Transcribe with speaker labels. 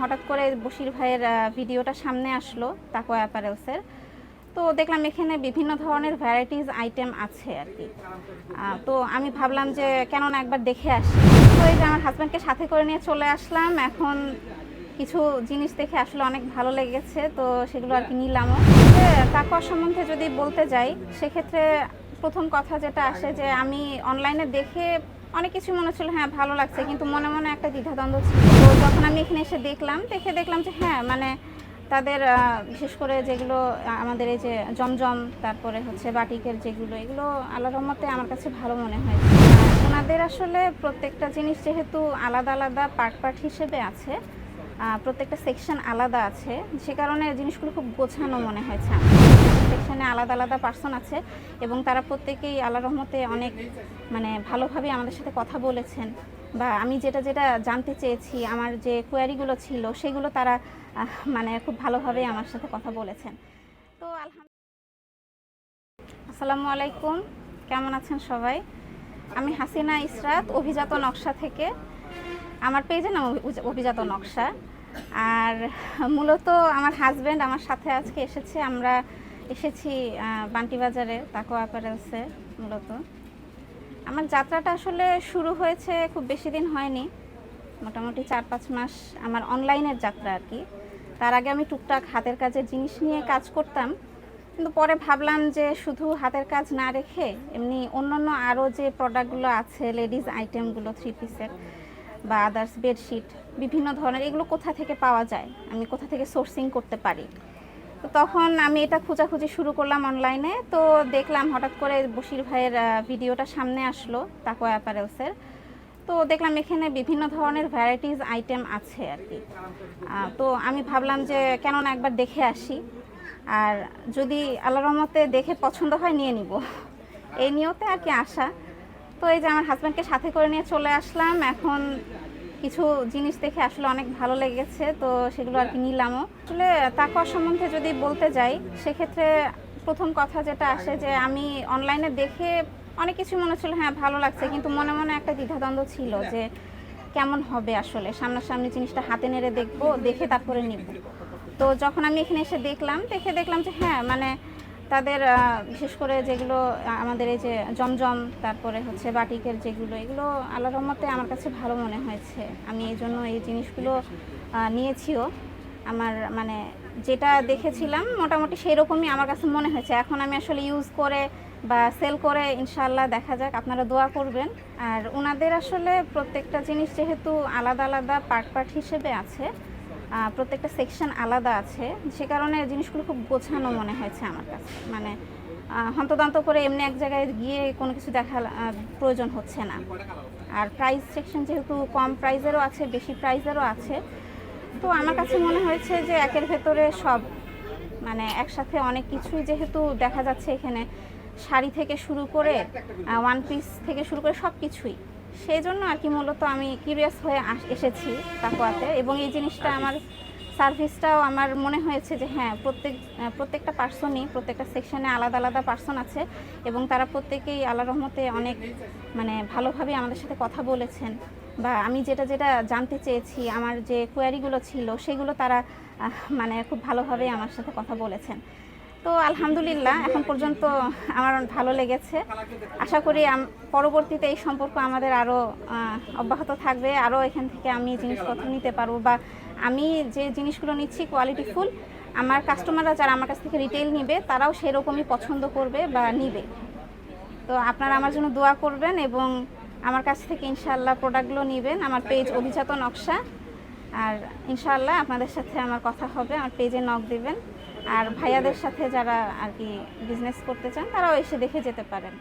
Speaker 1: হঠাৎ করে বশির ভাইয়ের ভিডিওটা সামনে আসলো তাকো অ্যাপারেলসের। তো দেখলাম এখানে বিভিন্ন ধরনের ভ্যারাইটিস আইটেম আছে আর কি। তো আমি ভাবলাম যে কেন না একবার দেখে আসি। তো এই যে আমার হাজব্যান্ডকে সাথে করে নিয়ে চলে আসলাম। এখন কিছু জিনিস দেখে আসলে অনেক ভালো লেগেছে, তো সেগুলো আর কি নিলামও। যে তাকওয়া সম্বন্ধে যদি বলতে যাই, সেক্ষেত্রে প্রথম কথা যেটা আসে যে আমি অনলাইনে দেখে অনেক কিছু মনে ছিল হ্যাঁ ভালো লাগছে। কিন্তু মনে মনে একটা দ্বিধাদ্বন্দ্ব ছিল। তো যখন আমি এখানে এসে দেখলাম, দেখে দেখলাম যে হ্যাঁ মানে তাদের বিশেষ করে যেগুলো আমাদের এই যে জমজম, তারপরে হচ্ছে বাটিকের যেগুলো, এগুলো আল্লাহ রহমতে আমার কাছে ভালো মনে আর ওনাদের আসলে প্রত্যেকটা জিনিস যেহেতু আলাদা আলাদা পার্ট পার্ট হিসেবে আছে প্রত্যেকটা সেকশন আলাদা আছে, সে কারণে জিনিসগুলো খুব গোছানো মনে হয়েছে সেকশনে আলাদা আলাদা পার্সন আছে এবং তারা প্রত্যেকেই আল্লাহ রহমতে অনেক মানে ভালোভাবে আমাদের সাথে কথা বলেছেন বা আমি যেটা যেটা জানতে চেয়েছি, আমার যে কোয়ারিগুলো ছিল সেগুলো তারা মানে খুব ভালোভাবে আমার সাথে কথা বলেছেন। তো আলহামদুলিল্লাহ। আসসালামু আলাইকুম। কেমন আছেন সবাই? আমি হাসিনা ইসরাত, অভিজাত নকশা থেকে। আমার পেজের নাম অভিজাত নকশা। আর মূলত আমার হাজব্যান্ড আমার সাথে আজকে এসেছে। আমরা এসেছি বান্টি বাজারে তাকো অ্যাপারেলসে মূলত। আমার যাত্রাটা আসলে শুরু হয়েছে খুব বেশি দিন হয়নি। মোটামুটি চার পাঁচ মাস আমার অনলাইনের যাত্রা আর কি। তার আগে আমি টুকটাক হাতের কাজের জিনিস নিয়ে কাজ করতাম। কিন্তু পরে ভাবলাম যে শুধু হাতের কাজ না রেখে এমনি অন্যান্য আরও যে প্রোডাক্টগুলো আছে, লেডিস আইটেমগুলো থ্রি পিসের বা আদার্স বেডশিট বিভিন্ন ধরনের, এগুলো কোথা থেকে পাওয়া যায়? আমি কোথা থেকে সোর্সিং করতে পারি? তো তখন আমি এটা খোঁজাখুঁজি শুরু করলাম অনলাইনে তো দেখলাম হঠাৎ করে বশির ভাইয়ের ভিডিওটা সামনে আসলো তাকো অ্যাপারেলসের। তো দেখলাম এখানে বিভিন্ন ধরনের ভ্যারাইটিস আইটেম আছে আর কি। তো আমি ভাবলাম যে কেন না একবার দেখে আসি। আর যদি আল্লাহ রহমতে দেখে পছন্দ হয় নিয়ে নিব। এই নিয়তে আর কি আসা তো এই যে আমার হাজব্যান্ডকে সাথে করে নিয়ে চলে আসলাম। এখন কিছু জিনিস দেখে আসলে অনেক ভালো লেগেছে তো সেগুলো আর কি নিলামও। আসলে তাকওয়া সম্বন্ধে যদি বলতে যাই সেক্ষেত্রে প্রথম কথা যেটা আসে যে আমি অনলাইনে দেখে অনেক কিছু মনে ছিল হ্যাঁ ভালো লাগছে কিন্তু মনে মনে একটা দ্বিধাদ্বন্দ্ব ছিল যে কেমন হবে আসলে? সামনাসামনি জিনিসটা হাতে নেড়ে দেখব দেখে তারপরে নিব। তো যখন আমি এখানে এসে দেখলাম দেখে দেখলাম যে হ্যাঁ মানে তাদের বিশেষ করে যেগুলো আমাদের এই যে জমজম, তারপরে হচ্ছে বাটিকের যেগুলো, এগুলো আল্লাহ রহমতে আমার কাছে ভালো মনে হয়েছে। আমি এই জন্য এই জিনিসগুলো নিয়েছিও। আমার মানে যেটা দেখেছিলাম, মোটামুটি সেই রকমই আমার কাছে মনে হয়েছে। এখন আমি আসলে ইউজ করে বা সেল করে ইনশাল্লাহ দেখা যাক, আপনারা দোয়া করবেন। আর ওনাদের আসলে প্রত্যেকটা জিনিস যেহেতু আলাদা আলাদা পার্ট পার্ট হিসেবে আছে প্রত্যেকটা সেকশন আলাদা আছে। সে কারণে জিনিসগুলো খুব গোছানো মনে হয়েছে আমার কাছে। মানে হন্তদন্ত করে এমনি এক জায়গায় গিয়ে কোনো কিছু দেখা প্রয়োজন হচ্ছে না। আর প্রাইস সেকশন যেহেতু কম প্রাইজেরও আছে, বেশি প্রাইজেরও আছে, তো আমার কাছে মনে হয়েছে যে একের ভেতরে সব মানে একসাথে অনেক কিছুই যেহেতু দেখা যাচ্ছে এখানে, শাড়ি থেকে শুরু করে ওয়ান পিস থেকে শুরু করে সব কিছুই সেই জন্য আর কি মূলত আমি কিউরিয়াস হয়ে এসেছি তাকুয়াতে এবং এই জিনিসটা আমার সার্ভিসটাও আমার মনে হয়েছে যে হ্যাঁ প্রত্যেক প্রত্যেকটা পার্সনই প্রত্যেকটা সেকশনে আলাদা আলাদা পার্সন আছে এবং তারা প্রত্যেকেই আল্লাহ রহমতে অনেক মানে ভালোভাবে আমাদের সাথে কথা বলেছেন বা আমি যেটা যেটা জানতে চেয়েছি আমার যে কোয়ারিগুলো ছিল সেগুলো তারা মানে খুব ভালোভাবে আমার সাথে কথা বলেছেন। তো আলহামদুলিল্লাহ, এখন পর্যন্ত আমার ভালো লেগেছে। আশা করি পরবর্তীতে এই সম্পর্ক আমাদের আরও অব্যাহত থাকবে। আরও এখান থেকে আমি জিনিসপত্র নিতে পারব বা আমি যে জিনিসগুলো নিচ্ছি কোয়ালিটিফুল আমার কাস্টমাররা যারা আমার কাছ থেকে রিটেল নিবে, তারাও সেরকমই পছন্দ করবে বা নিবে। তো আপনারা আমার জন্য দোয়া করবেন এবং আমার কাছ থেকে ইনশাআল্লাহ প্রোডাক্টগুলো নেবেন। আমার পেজ অভিজাত নকশা। আর ইনশাআল্লাহ আপনাদের সাথে আমার কথা হবে। আমার পেজে নক দিবেন। আর ভাইয়াদের সাথে যারা আর কি বিজনেস করতে চান তারাও এসে দেখে যেতে পারেন।